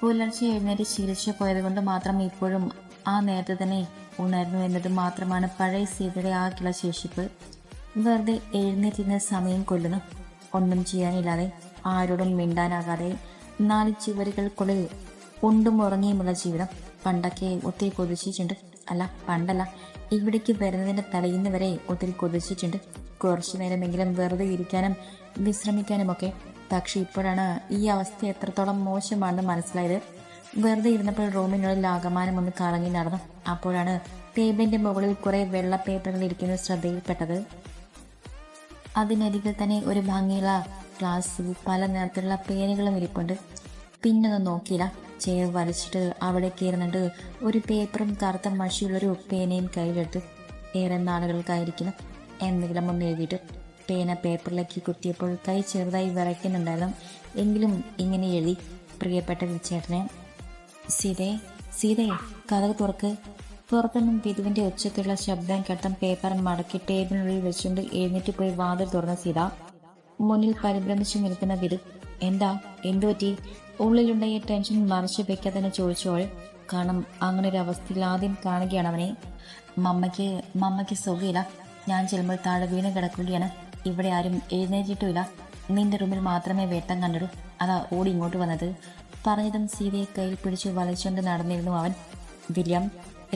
പുലർച്ചെ എഴുന്നേറ്റ് ശീലിച്ചു പോയത് കൊണ്ട് മാത്രം ഇപ്പോഴും ആ നേരത്തെ തന്നെ ഉണർന്നു എന്നത് മാത്രമാണ് പഴയ സീതയുടെ ആകെയുള്ള ശേഷിപ്പ്. വെറുതെ എഴുന്നേറ്റിരുന്ന സമയം കൊല്ലുന്നു. ഒന്നും ചെയ്യാനില്ലാതെ ആരോടും മിണ്ടാനാകാതെ നാല് ചുവരുകൾക്കുള്ളിൽ ഉണ്ടും ഉറങ്ങിയുമുള്ള ജീവിതം പണ്ടൊക്കെ ഒത്തിരി കൊതിച്ചിട്ടുണ്ട്. അല്ല പണ്ടല്ല ഇവിടേക്ക് വരുന്നതിന്റെ തലയിന്ന് വരെ ഒത്തിരി കൊതിച്ചിട്ടുണ്ട്. കുറച്ചു നേരമെങ്കിലും വെറുതെ ഇരിക്കാനും വിശ്രമിക്കാനുമൊക്കെ പക്ഷെ ഇപ്പോഴാണ് ഈ അവസ്ഥ എത്രത്തോളം മോശമാണെന്ന് മനസ്സിലായത്. വെറുതെ ഇരുന്നപ്പോൾ റൂമിനുള്ളിൽ ആകമാനം ഒന്ന് കറങ്ങി നടന്നു. അപ്പോഴാണ് ടേബിളിന്റെ മുകളിൽ കുറെ വെള്ള പേപ്പറുകൾ ഇരിക്കുന്നത് ശ്രദ്ധയിൽപ്പെട്ടത്. അതിനരികിൽ തന്നെ ഒരു ഭംഗിയുള്ള ഗ്ലാസ് പല നിറത്തിലുള്ള പേനകളും ഇരിപ്പുണ്ട്. പിന്നൊന്നും നോക്കിയില്ല. ചെയർ വലിച്ചിട്ട് അവിടെ കയറുന്നുണ്ട് ഒരു പേപ്പറും കറുത്ത മഷിയുള്ളൊരു പേനയും കയ്യിലെടുത്ത്. ഏറെ നാളുകൾക്കായിരിക്കണം. എന്തെങ്കിലും ഒന്ന് എഴുതിയിട്ട് പേന പേപ്പറിലേക്ക് കുത്തിയപ്പോൾ കൈ ചെറുതായി വിറയ്ക്കുന്നുണ്ടായിരുന്നു. എങ്കിലും ഇങ്ങനെ എഴുതി. പ്രിയപ്പെട്ട വിച്ചേട്ടനെ സീതേ സീതയെ കഥ തുറക്ക്. പുറത്തുനിന്നും വിധുവിന്റെ ഉച്ചത്തിലുള്ള ശബ്ദം കേട്ടം പേപ്പർ മടക്കി ടേബിളിനുള്ളിൽ വെച്ചുകൊണ്ട് എഴുന്നേറ്റ് പോയി വാതിൽ തുറന്ന സീത. മുന്നിൽ പരിഭ്രമിച്ചു നിൽക്കുന്ന വിധു എന്താ? എന്തുപറ്റി ഉള്ളിലുണ്ടായ ടെൻഷൻ മറച്ചു വെക്കാതെ തന്നെ ചോദിച്ചോൾ കാരണം അങ്ങനെ ഒരു അവസ്ഥയിൽ ആദ്യം കാണുകയാണ് അവനെ. മമ്മയ്ക്ക് മമ്മയ്ക്ക് സുഖമില്ല. ഞാൻ ചെല്ലുമ്പോൾ താഴെ വീണ് കിടക്കുകയാണ്. ഇവിടെ ആരും എഴുന്നേറ്റിട്ടുമില്ല. നിന്റെ റൂമിൽ മാത്രമേ വേട്ടം കണ്ടിടൂ. അതാ ഓടി ഇങ്ങോട്ട് വന്നത്. പറഞ്ഞതും സീതയെ കയ്യിൽ പിടിച്ച് വലിച്ചുകൊണ്ട് നടന്നിരുന്നു അവൻ. വില്യം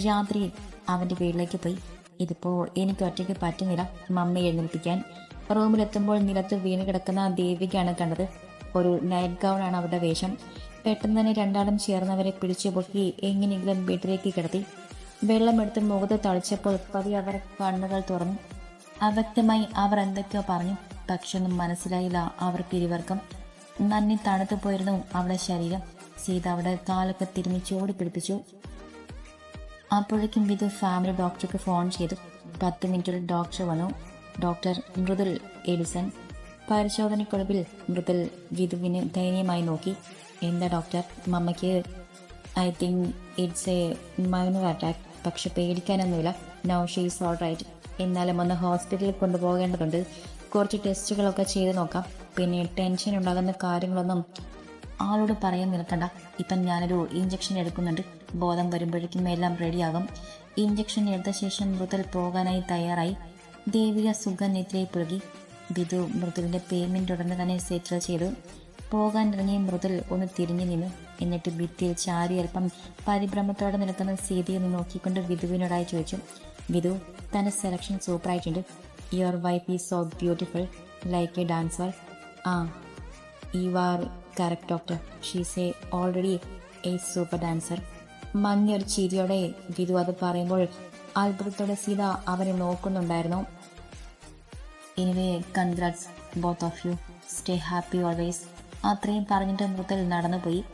രാത്രി അവന്റെ വീട്ടിലേക്ക് പോയി. ഇതിപ്പോ എനിക്ക് ഒറ്റയ്ക്ക് പറ്റുന്നില്ല. മമ്മ എഴുന്നേൽപ്പിക്കാൻ. റൂമിലെത്തുമ്പോൾ നിലത്ത് വീണ് കിടക്കുന്ന ദേവികയാണ് കണ്ടത്. ഒരു നൈറ്റ് ഗൗണാണ് അവരുടെ വേഷം. പെട്ടെന്ന് തന്നെ രണ്ടാളും ചേർന്നവരെ പിടിച്ചു പൊക്കി എങ്ങനെയെങ്കിലും വീട്ടിലേക്ക് കിടത്തി. വെള്ളമെടുത്ത് മുഖത്ത് തളിച്ചപ്പോൾ പതി അവരെ കണ്ണുകൾ തുറന്നു. അവ്യക്തമായി അവർ എന്തൊക്കെയോ പറഞ്ഞു. പക്ഷെ ഒന്നും മനസ്സിലായില്ല അവർക്കിരുവർക്കും നന്ദി തണുത്തു പോയിരുന്നു അവളുടെ ശരീരം. സീത അവിടെ കാലൊക്കെ തിരുമ്മി ചോടി പിടിപ്പിച്ചു. അപ്പോഴേക്കും വിധു ഫാമിലി ഡോക്ടർക്ക് ഫോൺ ചെയ്തു. പത്ത് മിനിറ്റിൽ ഡോക്ടർ വന്നു. Doctor Mridul Edison. പരിശോധനക്കൊടുവിൽ മൃദുൽ വിധുവിന് ദയനീയമായി നോക്കി. എന്താ doctor? മമ്മയ്ക്ക് I think it's a minor attack. പക്ഷെ പേടിക്കാനൊന്നുമില്ല. No she's all right. എന്നാലും ഒന്ന് ഹോസ്പിറ്റലിൽ കൊണ്ടുപോകേണ്ടതുണ്ട്. കുറച്ച് ടെസ്റ്റുകളൊക്കെ ചെയ്ത് നോക്കാം. പിന്നെ ടെൻഷൻ ഉണ്ടാകുന്ന കാര്യങ്ങളൊന്നും ആളോട് പറയാൻ നിൽക്കണ്ട. ഇപ്പം ഞാനൊരു ഇഞ്ചക്ഷൻ എടുക്കുന്നുണ്ട്. ബോധം വരുമ്പോഴേക്കും എല്ലാം റെഡിയാകും ഇഞ്ചക്ഷൻ എടുത്ത ശേഷം മൃതൽ പോകാനായി തയ്യാറായി. ദേവിക സുഖനിദ്രയെ പുറകി വിധു മൃദുലിന്റെ പേയ്മെന്റ് ഉടനെ തന്നെ സെറ്റിൽ ചെയ്തു. പോകാൻ ഇറങ്ങിയ മൃതൽ ഒന്ന് തിരിഞ്ഞു നിന്നു. എന്നിട്ട് ഭിത്തിയിൽ ചാരി അല്പം പരിഭ്രമത്തോടെ നിൽക്കുന്ന സീതയെ നോക്കിക്കൊണ്ട് വിധുവിനോടായി ചോദിച്ചു. വിധു തന്റെ സെലക്ഷൻ സൂപ്പർ ആയിട്ടുണ്ട്. Your wife is so beautiful like a dancer ah you are correct doctor she's a already a super dancer മഞ്ഞൊരു ചിരിയോടെ വിധു അത് പറയുമ്പോൾ അത്ഭുതത്തോടെ സീത അവനെ നോക്കുന്നുണ്ടായിരുന്നു. Anyway congrats both of you stay happy always അത്രയും പറഞ്ഞിട്ട് മൃതൽ നടന്നുപോയി.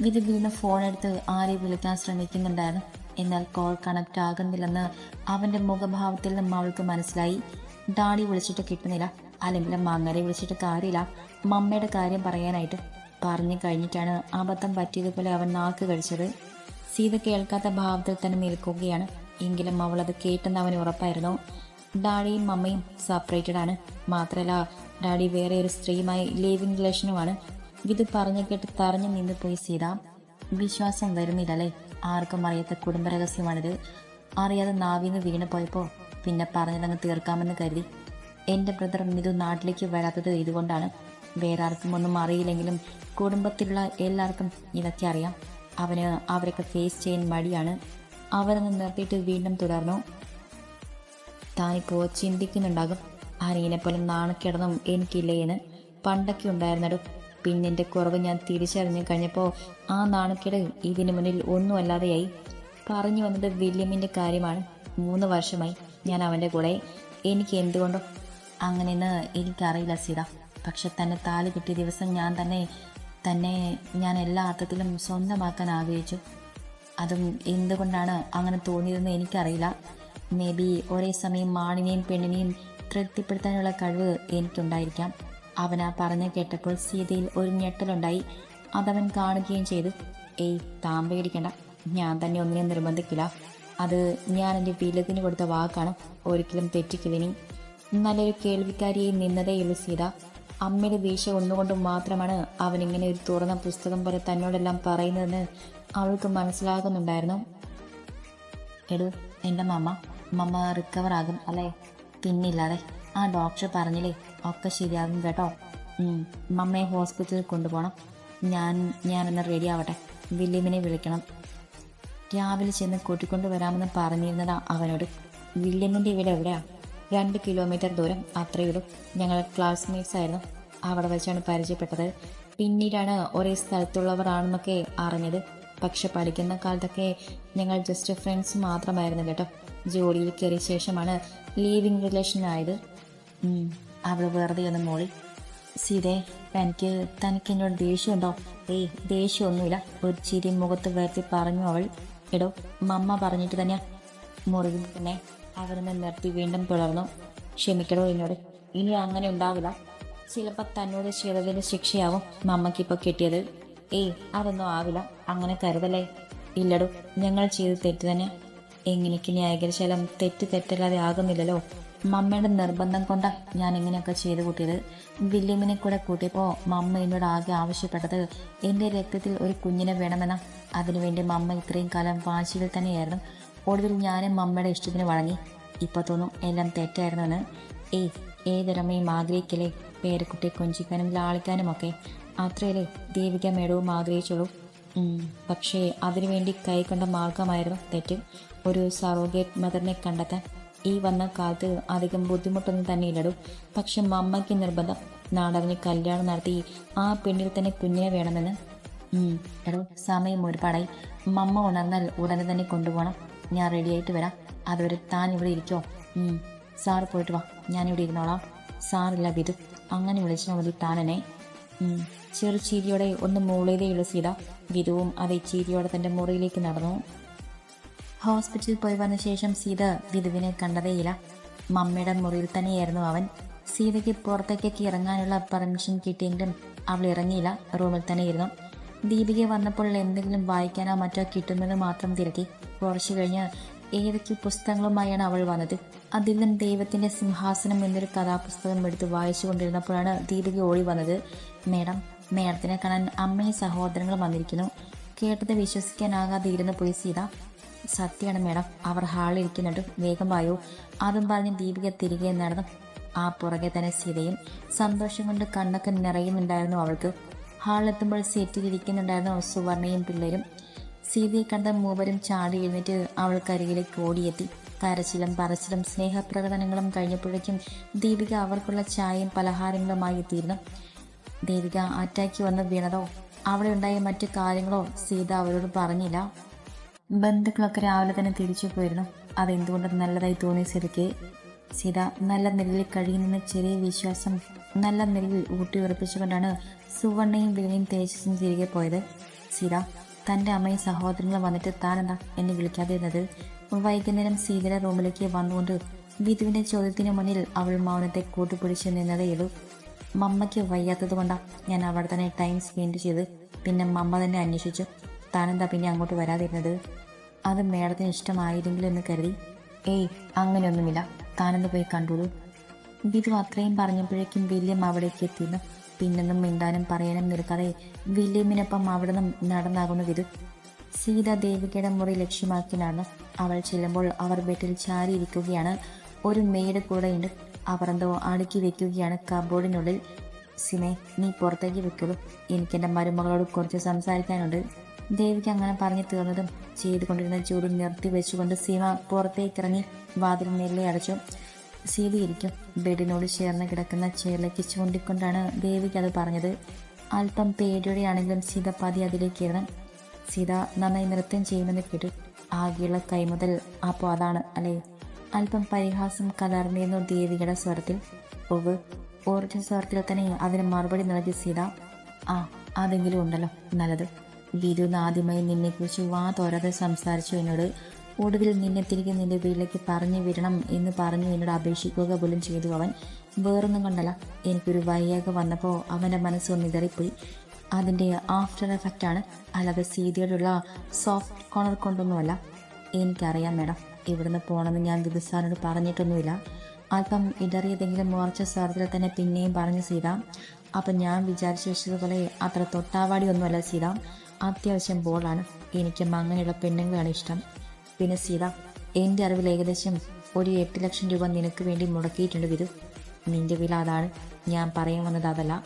വിധു വീണ്ടും ഫോൺ എടുത്ത് ആരെയും വിളിക്കാൻ ശ്രമിക്കുന്നുണ്ടായിരുന്നു. എന്നാൽ കോൾ കണക്റ്റ് ആകുന്നില്ലെന്ന് അവന്റെ മുഖഭാവത്തിൽ നിന്നും അവൾക്ക് മനസ്സിലായി. ഡാഡി വിളിച്ചിട്ട് കിട്ടുന്നില്ല. അല്ലെങ്കിൽ മങ്ങനെ വിളിച്ചിട്ട് കാര്യമില്ല. മമ്മയുടെ കാര്യം പറയാനായിട്ട് പറഞ്ഞു കഴിഞ്ഞിട്ടാണ് അബദ്ധം പറ്റിയതുപോലെ അവൻ നാക്ക് കഴിച്ചത്. സീത കേൾക്കാത്ത ഭാവത്തിൽ തന്നെ നിൽക്കുകയാണ്. എങ്കിലും അവൾ അത് കേട്ടെന്ന് അവന് ഉറപ്പായിരുന്നു. ഡാഡിയും മമ്മയും സെപ്പറേറ്റഡ് ആണ്. മാത്രമല്ല ഡാഡി വേറെ ഒരു സ്ത്രീയുമായി ലിവിംഗ് റിലേഷനുമാണ് ഇത് പറഞ്ഞു കേട്ട് തറഞ്ഞു നിന്ന് പോയി സീത. വിശ്വാസം വരുന്നില്ലല്ലേ? ആർക്കും അറിയാത്ത കുടുംബരഹസ്യമാണിത് അറിയാതെ നാവിന്ന് വീണ് പോയപ്പോൾ പിന്നെ പറഞ്ഞതങ്ങ് തീർക്കാമെന്ന് കരുതി എന്റെ ബ്രദർ മിതു നാട്ടിലേക്ക് വരാത്തത് ഇതുകൊണ്ടാണ്. വേറെ ആർക്കും ഒന്നും അറിയില്ലെങ്കിലും കുടുംബത്തിലുള്ള എല്ലാവർക്കും ഇതൊക്കെ അറിയാം. അവന് അവരൊക്കെ ഫേസ് ചെയ്യാൻ മടിയാണ്. അവരൊന്ന് നിർത്തിയിട്ട് വീണ്ടും തുടർന്നു. താനിപ്പോൾ ചിന്തിക്കുന്നുണ്ടാകും. ആരെങ്കിനെ പോലെ നാണക്കിടന്നും എനിക്കില്ലേ എന്ന്. പണ്ടൊക്കെ ഉണ്ടായിരുന്നടും പിന്നെ എന്റെ കുറവ് ഞാൻ തിരിച്ചറിഞ്ഞു കഴിഞ്ഞപ്പോൾ ആ നാണക്കേട് ഇതിനു മുന്നിൽ ഒന്നുമല്ലാതെയായി. പറഞ്ഞു വന്നത് വില്യമിന്റെ കാര്യമാണ്. മൂന്ന് വർഷമായി ഞാൻ അവന്റെ കൂടെ. എനിക്ക് എന്തുകൊണ്ടോ അങ്ങനെയെന്ന് എനിക്കറിയില്ല സീത. പക്ഷെ തന്നെ താലി കിട്ടിയ ദിവസം ഞാൻ തന്നെ തന്നെ ഞാൻ എല്ലാ അർത്ഥത്തിലും സ്വന്തമാക്കാൻ ആഗ്രഹിച്ചു. അതും എന്തുകൊണ്ടാണ് അങ്ങനെ തോന്നിയതെന്ന് എനിക്കറിയില്ല. മേ ബി ഒരേ സമയം മാണിനെയും പെണ്ണിനെയും തൃപ്തിപ്പെടുത്താനുള്ള കഴിവ് എനിക്കുണ്ടായിരിക്കാം. അവൻ ആ പറഞ്ഞു കേട്ടപ്പോൾ സീതയിൽ ഒരു ഞെട്ടലുണ്ടായി. അതവൻ കാണുകയും ചെയ്തു. ഏയ് താൻ ഞാൻ തന്നെ ഒന്നിനെ നിർബന്ധിക്കില്ല. അത് ഞാൻ എന്റെ വീലത്തിന് കൊടുത്ത വാക്കാണ്. ഒരിക്കലും തെറ്റിക്കില്ലിനി നല്ലൊരു കേൾവിക്കാരിയായി നിന്നതേയുള്ളൂ സീത. അമ്മയുടെ വീശ ഒന്നുകൊണ്ട് മാത്രമാണ് അവൻ ഇങ്ങനെ ഒരു തുറന്ന പുസ്തകം പോലെ തന്നോടെല്ലാം പറയുന്നതെന്ന് അവൾക്ക് മനസ്സിലാകുന്നുണ്ടായിരുന്നു. എടു എന്റെ മമ്മ. മമ്മ റിക്കവർ ആകും അല്ലേ? പിന്നില്ലാതെ. ആ ഡോക്ടർ പറഞ്ഞില്ലേ ഒക്കെ ശരിയാകും കേട്ടോ. മമ്മയെ ഹോസ്പിറ്റലിൽ കൊണ്ടുപോകണം. ഞാൻ ഞാനൊന്ന് റെഡി ആവട്ടെ. വില്യമിനെ വിളിക്കണം. രാവിലെ ചെന്ന് കൂട്ടിക്കൊണ്ട് വരാമെന്ന് പറഞ്ഞിരുന്നതാ അവനോട്. വില്യമിന്റെ വീട് എവിടെയാ? രണ്ട് കിലോമീറ്റർ ദൂരം അത്രയുള്ളൂ ഞങ്ങൾ ക്ലാസ്മേറ്റ്സ് ആയിരുന്നു. അവിടെ വെച്ചാണ് പരിചയപ്പെട്ടത്. പിന്നീടാണ് ഒരേ സ്ഥലത്തുള്ളവരാണെന്നൊക്കെ അറിഞ്ഞത്. പക്ഷെ പഠിക്കുന്ന കാലത്തൊക്കെ ഞങ്ങൾ ജസ്റ്റ് ഫ്രണ്ട്സ് മാത്രമായിരുന്നു കേട്ടോ. ജോലിയിൽ കയറിയ ശേഷമാണ് ലീവിങ് റിലേഷൻ ആയത്. അവൾ വെറുതെ ഒന്ന് മോളി സീതേ എനിക്ക് തനിക്ക് എന്നോട് ദേഷ്യമുണ്ടോ? ഏയ് ദേഷ്യമൊന്നുമില്ല. ഒരു ചിരി മുഖത്ത് വരുത്തി പറഞ്ഞു അവൾ എടോ മമ്മ പറഞ്ഞിട്ട് തന്നെയാ. മുറിവിൽ തന്നെ അവരെന്നെ നിർത്തി വീണ്ടും പിളർന്നു. ക്ഷമിക്കണോ എന്നോട്. ഇനി അങ്ങനെ ഉണ്ടാവില്ല. ചിലപ്പോൾ തന്നോട് ചെയ്തതിന് ശിക്ഷയാവും മമ്മക്കിപ്പോൾ കിട്ടിയത്. ഏയ് അതൊന്നും ആവില്ല. അങ്ങനെ കരുതല്ലേ? ഇല്ലടോ ഞങ്ങൾ ചെയ്ത് തെറ്റ് തന്നെ എങ്ങനെയൊക്കെ ന്യായീകരിച്ചാലും തെറ്റ് തെറ്റല്ലാതെ ആകുന്നില്ലല്ലോ. മമ്മയുടെ നിർബന്ധം കൊണ്ട് ഞാൻ ഇങ്ങനെയൊക്കെ ചെയ്ത് കൂട്ടിയത്. വില്യമിനെ കൂടെ കൂട്ടിയപ്പോൾ മമ്മ എന്നോട് ആകെ ആവശ്യപ്പെട്ടത് എന്റെ രക്തത്തിൽ ഒരു കുഞ്ഞിനെ വേണമെന്ന. അതിനുവേണ്ടി മമ്മ ഇത്രയും കാലം വാശിയിൽ തന്നെയായിരുന്നു. ഒടുവിൽ ഞാനും മമ്മയുടെ ഇഷ്ടത്തിന് വഴങ്ങി. ഇപ്പോൾ തോന്നും എല്ലാം തെറ്റായിരുന്നെന്ന് ഏയ് ഏതൊരമ്മയും ആഗ്രഹിക്കലേ പേരക്കുട്ടിയെ കൊഞ്ചിക്കാനും ലാളിക്കാനും ഒക്കെ അത്രയല്ലേ ദേവിക മേടവും ആഗ്രഹിച്ചുള്ളൂ. പക്ഷേ അതിനുവേണ്ടി കൈക്കൊണ്ട മാർഗമായിരുന്നു തെറ്റും. ഒരു സറോഗേറ്റ് മദറിനെ കണ്ടെത്താൻ. ഈ വന്ന കാലത്ത് അധികം ബുദ്ധിമുട്ടൊന്നും തന്നെ ഇല്ലടൂ. പക്ഷെ മമ്മയ്ക്ക് നിർബന്ധം. നാടറിഞ്ഞ് കല്യാണം നടത്തി ആ പെണ്ണിൽ തന്നെ കുഞ്ഞിനെ വേണമെന്ന്. എടോ സമയം ഒരുപാടായി. മമ്മ ഉണർന്നാൽ ഉടനെ തന്നെ കൊണ്ടുപോകണം. ഞാൻ റെഡിയായിട്ട് വരാം. അതുവരെ താൻ ഇവിടെ ഇരിക്കോ. സാറ് പോയിട്ട് വാ. ഞാനിവിടെ ഇരുന്നോളാം. സാറില്ല വിധു. അങ്ങനെ വിളിച്ചാൽ മതി താനെന്നെ. ചെറു ചിരിയോടെ ഒന്ന് മൂളയിലേ സീത. വിധുവും അതേ ചിരിയോടെ തന്റെ മുറിയിലേക്ക് നടന്നു. ഹോസ്പിറ്റലിൽ പോയി വന്ന ശേഷം സീത വിധുവിനെ കണ്ടതേയില്ല. മമ്മയുടെ മുറിയിൽ തന്നെയായിരുന്നു അവൻ. സീതയ്ക്ക് പുറത്തേക്കൊക്കെ ഇറങ്ങാനുള്ള പെർമിഷൻ കിട്ടിയെങ്കിലും അവൾ ഇറങ്ങിയില്ല. റൂമിൽ തന്നെ ഇരുന്നു ദീപിക വന്നപ്പോൾ എന്തെങ്കിലും വായിക്കാനോ മറ്റോ കിട്ടുമെന്ന് മാത്രം തിരക്കി. കുറച്ചു കഴിഞ്ഞ് ഏതൊക്കെ പുസ്തകങ്ങളുമായാണ് അവൾ വന്നത്? അതിൽ നിന്നും ദൈവത്തിന്റെ സിംഹാസനം എന്നൊരു കഥാപുസ്തകം എടുത്ത് വായിച്ചു കൊണ്ടിരുന്നപ്പോഴാണ് ദീപിക ഓടി വന്നത്. മേഡം മേഡത്തിനെ കാണാൻ അമ്മയും സഹോദരങ്ങളും വന്നിരിക്കുന്നു. കേട്ടത് വിശ്വസിക്കാനാകാതെ ഇരുന്ന് പോയി സീത. സത്യമാണ് മേഡം. അവർ ഹാളിൽ ഇരിക്കുന്നുണ്ട് വേഗം വായു. അതും പറഞ്ഞ് ദീപിക തിരികെ നടന്നു. ആ പുറകെ തന്നെ സീതയും സന്തോഷം കൊണ്ട് കണ്ണൊക്കെ നിറയുന്നുണ്ടായിരുന്നു അവൾക്ക്. ഹാളിലെത്തുമ്പോൾ സീറ്റിൽ ഇരിക്കുന്നുണ്ടായിരുന്നു സുവർണയും പിള്ളേരും. സീതയെ കണ്ട മൂവരും ചാടി എഴുന്നേറ്റ് അവൾക്കരികിലേക്ക് ഓടിയെത്തി. കരച്ചിലും പറച്ചിലും സ്നേഹപ്രകടനങ്ങളും കഴിഞ്ഞപ്പോഴേക്കും ദീപിക അവർക്കുള്ള ചായയും പലഹാരങ്ങളുമായി എത്തിയിരുന്നു. ദീപിക അറ്റാക്കി വന്ന് വീണതോ? അവിടെ ഉണ്ടായ മറ്റു കാര്യങ്ങളോ സീത അവരോട് പറഞ്ഞില്ല. ബന്ധുക്കളൊക്കെ രാവിലെ തന്നെ തിരിച്ചു പോയിരുന്നു. അതെന്തുകൊണ്ട് നല്ലതായി തോന്നി സിതയ്ക്ക് സീത നല്ല നിലയിൽ കഴിയുന്ന ചെറിയ വിശ്വാസം നല്ല നിലയിൽ ഊട്ടി ഉറപ്പിച്ചുകൊണ്ടാണ് സുവർണയും വിളിയും തേജസ്സും തിരികെ പോയത്. സീത തന്റെ അമ്മയും സഹോദരങ്ങളും വന്നിട്ട് താനെന്താ എന്നെ വിളിക്കാതിരുന്നത്? വൈകുന്നേരം സീതയുടെ റൂമിലേക്ക് വന്നുകൊണ്ട് വിധുവിന്റെ ചോദ്യത്തിന് മുന്നിൽ അവൾ മൗനത്തെ കൂട്ടുപിടിച്ച് നിന്നതേയുള്ളൂ മമ്മയ്ക്ക് വയ്യാത്തത് കൊണ്ടാണ് ഞാൻ അവിടെ തന്നെ ടൈം സ്പെൻഡ് ചെയ്ത്. പിന്നെ മമ്മ തന്നെ അന്വേഷിച്ചു. താനെന്താ പിന്നെ അങ്ങോട്ട് വരാതിരുന്നത്? അത് മേഡത്തിന് ഇഷ്ടമായിരുന്നെങ്കിലും എന്ന് കരുതി. ഏയ് അങ്ങനെയൊന്നുമില്ല. താനൊന്ന് പോയി കണ്ടോളൂ. വിധു അത്രയും പറഞ്ഞപ്പോഴേക്കും വില്യം അവിടേക്ക് എത്തിയിരുന്നു. പിന്നൊന്നും മിണ്ടാനും പറയാനും നിൽക്കാതെ വില്യമിനൊപ്പം അവിടെ നിന്നും നടന്നാകുന്ന വിധു. സീത ദേവികയുടെ മുറി ലക്ഷ്യമാക്കി നടന്നു അവൾ ചെല്ലുമ്പോൾ അവർ ബെഡിൽ ചാരിയിരിക്കുകയാണ്. ഒരു മെയ്ഡ് കൂടെയുണ്ട്. അവർ എന്തോ അടുക്കി വെക്കുകയാണ് കബോർഡിനുള്ളിൽ. സിനെ നീ പുറത്തേക്ക് വെക്കുള്ളൂ എനിക്ക് എന്റെ മരുമകളോട് കുറച്ച് സംസാരിക്കാനുണ്ട്. ദേവിക്ക് അങ്ങനെ പറഞ്ഞു തീർന്നതും ചെയ്തുകൊണ്ടിരുന്ന ജോലി നിർത്തി വെച്ചുകൊണ്ട് സീമ പുറത്തേക്കിറങ്ങി വാതിൽ നെല്ലെ അടച്ചു. സീതയിരിക്കും ബെഡിനോട് ചേർന്ന് കിടക്കുന്ന ചെയറിലേക്ക് ചൂണ്ടിക്കൊണ്ടാണ് ദേവിക്ക് അത് പറഞ്ഞത്. അല്പം പേടിയോടെയാണെങ്കിലും സീത പതി അതിലേക്ക് ഇറങ്ങും സീത നന്നായി നൃത്തം ചെയ്യുമെന്ന് കേട്ടു. ആകെയുള്ള കൈമുതൽ അപ്പോൾ അതാണ് അല്ലേ? അല്പം പരിഹാസം കലർന്നിരുന്നു ദേവികയുടെ സ്വരത്തിൽ. ഒവ് ഓർജ സ്വരത്തിൽ തന്നെ അതിന് മറുപടി നൽകി സീത. ആ അതെങ്കിലും ഉണ്ടല്ലോ. നല്ലത്. വിധു ആദ്യമായി നിന്നെക്കുറിച്ച് വാ തോരാതെ സംസാരിച്ചു എന്നോട്. ഒടുവിൽ നിന്നെ തിരികെ നിന്റെ വീട്ടിലേക്ക് പറഞ്ഞു വിടണം എന്ന് പറഞ്ഞു എന്നോട് അപേക്ഷിക്കുക പോലും ചെയ്തു അവൻ. വേറൊന്നും കണ്ടല്ല. എനിക്കൊരു വയ്യാക വന്നപ്പോൾ അവന്റെ മനസ്സ് ഒന്ന് ഇതറിപ്പോയി. അതിന്റെ ആഫ്റ്റർ എഫക്റ്റ് ആണ് അല്ലാതെ സീതയോടുള്ള സോഫ്റ്റ് കോണർ കൊണ്ടൊന്നുമല്ല. എനിക്കറിയാം മേഡം. ഇവിടുന്ന് പോകണമെന്ന് ഞാൻ വിധുസാറിനോട് പറഞ്ഞിട്ടൊന്നുമില്ല. അല്പം ഇടറിയതെങ്കിലും മോർച്ച സ്വരത്തിൽ തന്നെ പിന്നെയും പറഞ്ഞു സീത. അപ്പം ഞാൻ വിചാരിച്ചു വെച്ചതുപോലെ അത്ര തൊട്ടാവാടി ഒന്നുമല്ല സീത. അത്യാവശ്യം ബോളാണ്. എനിക്ക് മങ്ങനെയുള്ള പെണ്ണുങ്ങളാണ് ഇഷ്ടം. പിന്നെ സീത എന്റെ അറിവിൽ ഏകദേശം ഒരു എട്ട് ലക്ഷം രൂപ നിനക്ക് വേണ്ടി മുടക്കിയിട്ടുണ്ട് വിധു. നിന്റെ വില അതാണ്. ഞാൻ പറയാൻ വന്നത് അതല്ല.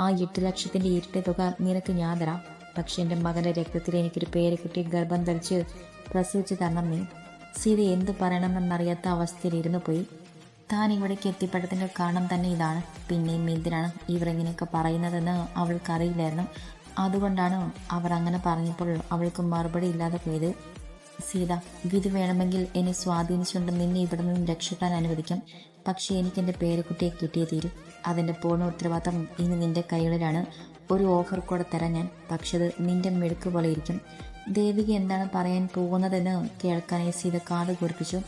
ആ എട്ട് ലക്ഷത്തിന്റെ ഇരട്ടി തുക നിനക്ക് ഞാൻ തരാം. പക്ഷെ എന്റെ മകന്റെ രക്തത്തിൽ എനിക്കൊരു പേര് കിട്ടി ഗർഭം ധരിച്ച് പ്രസവിച്ച് തരണം നീ. സീത എന്ത് പറയണമെന്നറിയാത്ത അവസ്ഥയിൽ ഇരുന്നു പോയി. താൻ ഇവിടേക്ക് എത്തിപ്പെട്ടതിന്റെ കാരണം തന്നെ ഇതാണ്. പിന്നെയും എന്തിനാണ് ഇവർ ഇങ്ങനെയൊക്കെ പറയുന്നതെന്ന് അവൾക്കറിയില്ലായിരുന്നു. അതുകൊണ്ടാണ് അവർ അങ്ങനെ പറഞ്ഞപ്പോൾ അവൾക്ക് മറുപടി ഇല്ലാതെ പോയത്. സീത വിധി വേണമെങ്കിൽ എന്നെ സ്വാധീനിച്ചുകൊണ്ട് നിന്നെ ഇവിടെ നിന്നും രക്ഷിക്കാൻ അനുവദിക്കാം. പക്ഷേ എനിക്ക് എന്റെ പേരക്കുട്ടിയെ കിട്ടിയേ തീരും. അതിന്റെ പൂർണ ഉത്തരവാദിത്തം ഇനി നിന്റെ കൈകളിലാണ്. ഒരു ഓഫർ കൂടെ തരാൻ ഞാൻ. പക്ഷേ അത് നിന്റെ മെടുക്ക് പോലെ ഇരിക്കും. ദേവിക എന്താണ് പറയാൻ പോകുന്നതെന്ന് കേൾക്കാനായി സീത കാത് കുറിപ്പിച്ചു.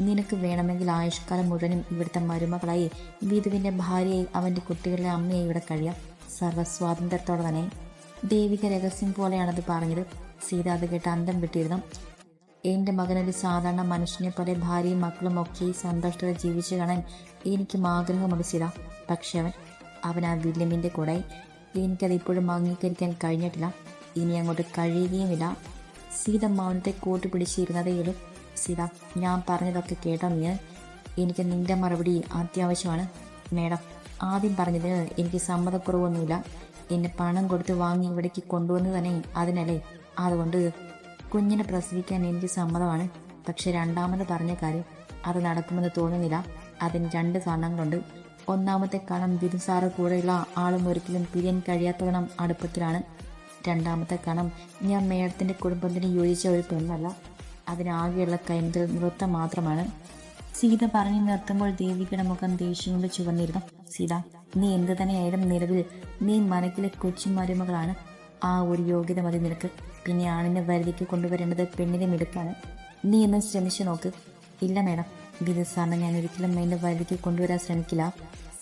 നിനക്ക് വേണമെങ്കിൽ ആയുഷ്കാലം മുഴുവനും ഇവിടുത്തെ മരുമകളായി വിധുവിന്റെ ഭാര്യയായി അവന്റെ കുട്ടികളുടെ അമ്മയായി ഇവിടെ കഴിയാം. സർവസ്വാതന്ത്ര്യത്തോടെ തന്നെ. ദേവിക രഹസ്യം പോലെയാണത് പറഞ്ഞത്. സീത അത് കേട്ട് അന്തം വിട്ടിരുന്നു. എന്റെ മകനൊരു സാധാരണ മനുഷ്യനെ പോലെ ഭാര്യയും മക്കളും ഒക്കെ സന്തോഷത്തോടെ ജീവിച്ചു കാണാൻ എനിക്കും ആഗ്രഹമുണ്ട് സീത. പക്ഷെ അവൻ അവൻ ആ വില്യമിന്റെ കൂടെ. എനിക്കത് ഇപ്പോഴും അംഗീകരിക്കാൻ കഴിഞ്ഞിട്ടില്ല. ഇനി അങ്ങോട്ട് കഴിയുകയുമില്ല. സീത മൗനത്തെ കൂട്ടുപിടിച്ചിരുന്നതേയുള്ളൂ സീത ഞാൻ പറഞ്ഞതൊക്കെ കേട്ടോ നീ? എനിക്ക് നിന്റെ മറുപടി അത്യാവശ്യമാണ്. മേഡം ആദ്യം പറഞ്ഞതിന് എനിക്ക് സമ്മതക്കുറവൊന്നുമില്ല. എന്നെ പണം കൊടുത്ത് വാങ്ങി ഇവിടേക്ക് കൊണ്ടുവന്ന് തന്നെ അതിനല്ലേ? അതുകൊണ്ട് കുഞ്ഞിനെ പ്രസവിക്കാൻ എനിക്ക് സമ്മതമാണ്. പക്ഷെ രണ്ടാമത് പറഞ്ഞ കാര്യം അത് നടക്കുമെന്ന് തോന്നുന്നില്ല. അതിന് രണ്ട് കാരണങ്ങളുണ്ട്. ഒന്നാമത്തെ കാരണം ബിരുസാറ് കൂടെയുള്ള ആളും ഒരിക്കലും പിരിയാൻ കഴിയാത്തവണ്ണം അടുപ്പത്തിലാണ്. രണ്ടാമത്തെ കാരണം ഞാൻ മേഡത്തിന്റെ കുടുംബത്തിന് യോജിച്ച ഒരു പെണ്ണല്ല. അതിനാകെയുള്ള കൈമുതൽ നൃത്തം മാത്രമാണ്. സീത പറഞ്ഞു നിർത്തുമ്പോൾ ദേവികയുടെ മുഖം ദേഷ്യം കൊണ്ട് ചുവന്നിരുന്നു. സീത നീ എന്ത് തന്നെയായാലും നിലവിൽ നീ മനക്കിലെ കൊച്ചു മരുമകളാണ്. ആ ഒരു യോഗ്യത മതി നിനക്ക്. പിന്നെ ആണിനെ വരുതിക്ക് കൊണ്ടുവരേണ്ടത് പെണ്ണിനെ മിടുക്കാണ്. നീ എന്നും ശ്രമിച്ചു നോക്ക്. ഇല്ല മേഡം ഗീത സാറിനെ ഞാൻ ഒരിക്കലും എന്നെ വരുതിക്ക് കൊണ്ടുവരാൻ ശ്രമിക്കില്ല.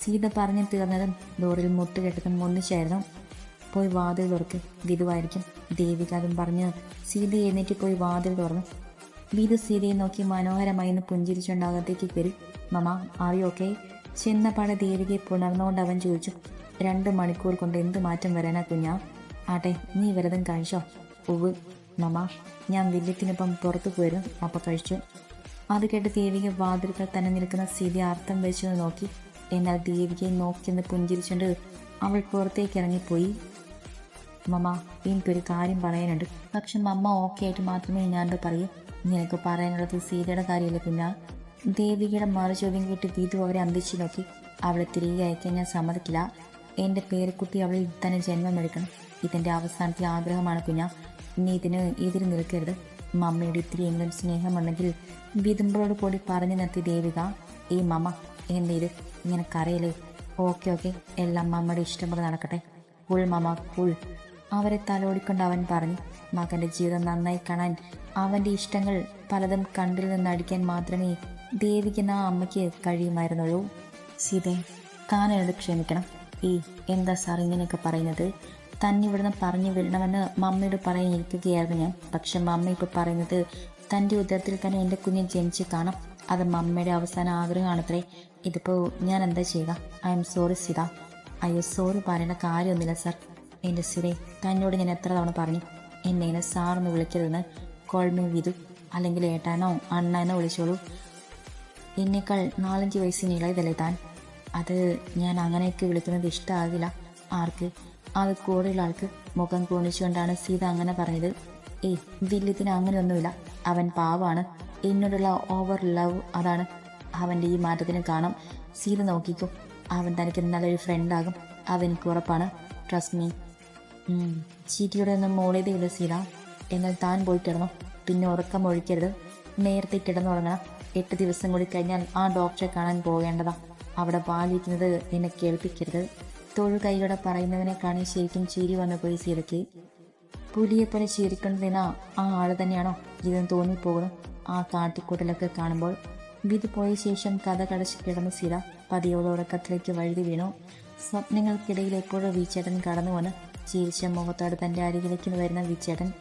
സീത പറഞ്ഞു തീർന്നതും ഡോറിൽ മുട്ടുകെട്ടതും ഒന്നിച്ചായിരുന്നു. പോയി വാതിൽ തുറക്ക് ഗിതുവായിരിക്കും ദേവിക അതും പറഞ്ഞ് സീത എഴുന്നേറ്റ് പോയി വാതിൽ തുറന്നു. ഗീതു സീതയെ നോക്കി മനോഹരമായി ഒന്ന് പുഞ്ചിരിച്ചുകൊണ്ട് അകത്തേക്ക് കയറി. മമ ആർ ചെന്നപാടെ ദേവികയെ പുണർന്നുകൊണ്ട് അവൻ ചോദിച്ചു രണ്ട് മണിക്കൂർ കൊണ്ട് എന്ത് മാറ്റം വരാനാ കുഞ്ഞാ? ആട്ടെ നീ വെറുതും കഴിച്ചോ? ഉവ് മമ ഞാൻ വില്യത്തിനൊപ്പം പുറത്തു പോരും. അപ്പൊ കഴിച്ചു. അത് കേട്ട് ദേവിക വാതിലുകൾ തന്നെ നിൽക്കുന്ന സ്ഥിതി അർത്ഥം വെച്ചു നോക്കി. എന്നാൽ ദേവികയെ നോക്കിയെന്ന് പുഞ്ചിരിച്ചുകൊണ്ട് അവൾ പുറത്തേക്ക് ഇറങ്ങിപ്പോയി. മമ്മ എനിക്കൊരു കാര്യം പറയാനുണ്ട്. പക്ഷെ മമ്മ ഓക്കെ ആയിട്ട് മാത്രമേ ഞാനത് പറയൂ. നിനക്ക് പറയാനുള്ളത് സീതയുടെ കാര്യമല്ലേ കുഞ്ഞാ? ദേവികയുടെ മറു ചോദ്യം കേട്ട് വിധു അവരെ അന്തിച്ചു നോക്കി. അവളെ തിരികെ അയക്കാൻ ഞാൻ സമ്മതിക്കില്ല. എന്റെ പേരക്കുട്ടി അവളിൽ തന്നെ ജന്മമെടുക്കണം. ഇതെന്റെ അവസാനത്തെ ആഗ്രഹമാണ് കുഞ്ഞ. നീ ഇതിന് എതിര് നിൽക്കരുത്. മമ്മയുടെ ഇത്തിരിയെങ്കിലും സ്നേഹമുണ്ടെങ്കിൽ വിതുമ്പോളോട് കൂടി പറഞ്ഞു നിർത്തി ദേവിക. ഈ മമ്മ ഇങ്ങനെ കരയല്ലേ? Okay okay. എല്ലാം മമ്മയുടെ ഇഷ്ടം പോലെ നടക്കട്ടെ. ഫുൾ മമ്മ ഫുൾ അവരെ തലോടിക്കൊണ്ട് അവൻ പറഞ്ഞു. മകന്റെ ജീവിതം നന്നായി കാണാൻ അവന്റെ ഇഷ്ടങ്ങൾ പലതും കണ്ടിൽ നിന്ന് അടിക്കാൻ മാത്രമേ ദേവിക്കുന്ന ആ അമ്മയ്ക്ക് കഴിയുമായിരുന്നുള്ളൂ സീതേ താനോട് ക്ഷമിക്കണം. ഈ എന്താ സാർ ഇങ്ങനെയൊക്കെ പറയുന്നത്? തന്നെ ഇവിടുന്ന് പറഞ്ഞു വിടണമെന്ന് മമ്മയോട് പറയാൻ ഇരിക്കുകയായിരുന്നു ഞാൻ. പക്ഷെ മമ്മ ഇപ്പോൾ പറയുന്നത് തന്റെ ഉദരത്തിൽ തന്നെ എന്റെ കുഞ്ഞ് ജനിച്ച് കാണാം. അത് മമ്മയുടെ അവസാന ആഗ്രഹമാണത്രേ. ഇതിപ്പോൾ ഞാൻ എന്താ ചെയ്യുക? I'm sorry Sita. അയ്യോ സോറി പറയേണ്ട കാര്യമൊന്നുമില്ല സാർ. എന്റെ സിറേ തന്നോട് ഞാൻ എത്ര തവണ പറഞ്ഞു. എന്നെ സാറെന്ന് വിളിക്കരുതെന്ന് കോൾമി വിധു. അല്ലെങ്കിൽ ഏട്ടാനോ അണ്ണനോ വിളിച്ചോളൂ. എന്നേക്കാൾ നാലഞ്ച് വയസ്സിന് ഇളയതല്ലേ താൻ? അത് ഞാൻ അങ്ങനെയൊക്കെ വിളിക്കുന്നത് ഇഷ്ടമാകില്ല ആർക്ക്? അത് കൂടെയുള്ള ആൾക്ക് മുഖം കോണിച്ചുകൊണ്ടാണ് സീത അങ്ങനെ പറഞ്ഞത്. ഏയ് വില്യത്തിന് അങ്ങനെയൊന്നുമില്ല. അവൻ പാവാണ്. എന്നോടുള്ള ഓവർ ലവ് അതാണ്. അവന്റെ ഈ മാറ്റത്തിന് കാണാം സീത നോക്കിക്കോ. അവൻ തനിക്ക് നല്ലൊരു ഫ്രണ്ടാകും. അതെനിക്ക് ഉറപ്പാണ്. ട്രസ്റ്റ് മീ ചീറ്റിയുടെ ഒന്നും മോളേതേ സീത. എന്നാൽ താൻ പോയി കിടന്നു. പിന്നെ ഉറക്കം ഒഴിക്കരുത്. നേരത്തെ കിടന്നുറങ്ങണം. എട്ട് ദിവസം കൂടി കഴിഞ്ഞാൽ ആ ഡോക്ടറെ കാണാൻ പോകേണ്ടതാ. അവിടെ പാലിക്കുന്നത് എന്നെ കേൾപ്പിക്കരുത്. തൊഴു കൈയോടെ പറയുന്നവനെ കാണി ശരിക്കും ചിരി വന്നു പോയി സീതയ്ക്ക്. പുലിയെ പോലെ ചിരിക്കൊണ്ടിരുന്ന ആ ആൾ തന്നെയാണോ? ഇതെന്ന് തോന്നിപ്പോകുന്നു. ആ കാട്ടിക്കൂട്ടലൊക്കെ കാണുമ്പോൾ വിധു പോയ ശേഷം കഥ കടച്ച് കിടന്ന സീത പതിയോടെ ഉറക്കത്തിലേക്ക് വഴുതി വീണു. സ്വപ്നങ്ങൾക്കിടയിൽ എപ്പോഴും വിചേട്ടൻ കടന്നു വന്ന് ചിരിച്ച മുഖത്തോടെ തന്റെ അരികിലേക്ക് വരുന്ന വീച്ചേട്ടൻ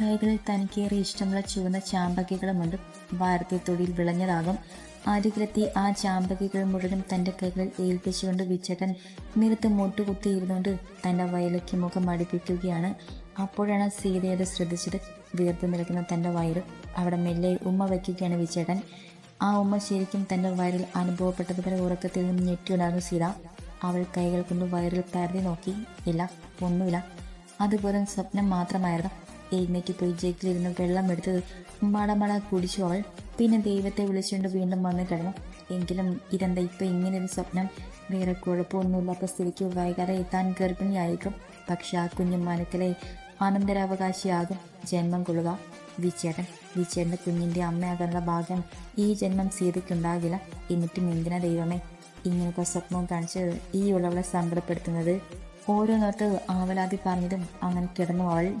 കൈകളിൽ തനിക്കേറെ ഇഷ്ടമുള്ള ചുവന്ന ചാമ്പകികളുമുണ്ട് ഭാരത്തെ തൊടിയിൽ വിളഞ്ഞതാകും. ആരുകിലെത്തി ആ ചാമ്പകികൾ മുഴുവനും തന്റെ കൈകളിൽ ഏൽപ്പിച്ചുകൊണ്ട് വിച്ചേട്ടൻ നിരത്ത് മുട്ടുകുത്തിയിരുന്നുകൊണ്ട് തന്റെ വയലേക്ക് മുഖം അടുപ്പിക്കുകയാണ് അപ്പോഴാണ് സീതയുടെ ശ്രദ്ധിച്ചത്. വീർത്ത് നിൽക്കുന്ന തന്റെ വയറ് അവിടെ മെല്ലെ ഉമ്മ വയ്ക്കുകയാണ് വിച്ചേട്ടൻ ആ ഉമ്മ ശരിക്കും തന്റെ വയറിൽ അനുഭവപ്പെട്ടതുപോലെ ഉറക്കത്തിൽ നിന്ന് ഞെട്ടിയുണ്ടായിരുന്നു സീത. അവൾ കൈകൾ കൊണ്ട് വയറിൽ പരതി നോക്കി. ഇല്ല ഒന്നുമില്ല. അതുപോലെ സ്വപ്നം മാത്രമായിരുന്നു. എഴുന്നേറ്റ് പോയി ജഗ്ഗിലിരുന്ന് വെള്ളം എടുത്ത് മടമട കുടിച്ചു അവൾ. പിന്നെ ദൈവത്തെ വിളിച്ചുകൊണ്ട് വീണ്ടും വന്നു കിടന്നു. എങ്കിലും ഇതെന്താ ഇപ്പം ഇങ്ങനെ ഒരു സ്വപ്നം? വേറെ കുഴപ്പമൊന്നുമില്ലാത്ത സ്ഥിതിക്ക് വൈകാതെ എത്താൻ ഗർഭിണിയായിരിക്കും പക്ഷെ ആ കുഞ്ഞു മനത്തിലെ അനന്തരാവകാശിയാകും. ജന്മം കൊള്ളുക. വിചേട്ടൻ വിചേട്ടന്റെ കുഞ്ഞിന്റെ അമ്മയാകാനുള്ള ഭാഗ്യം ഈ ജന്മം സീതയ്ക്കുണ്ടാകില്ല എന്നിട്ടും എന്തിനാ ദൈവമേ ഇങ്ങനത്തെ സ്വപ്നം കാണിച്ച് ഈ ഉള്ളവളെ സങ്കടപ്പെടുത്തുന്നത്? ഓരോന്നോട്ട് ആവലാതി പറഞ്ഞതും അങ്ങനെ കിടന്നു അവൾ.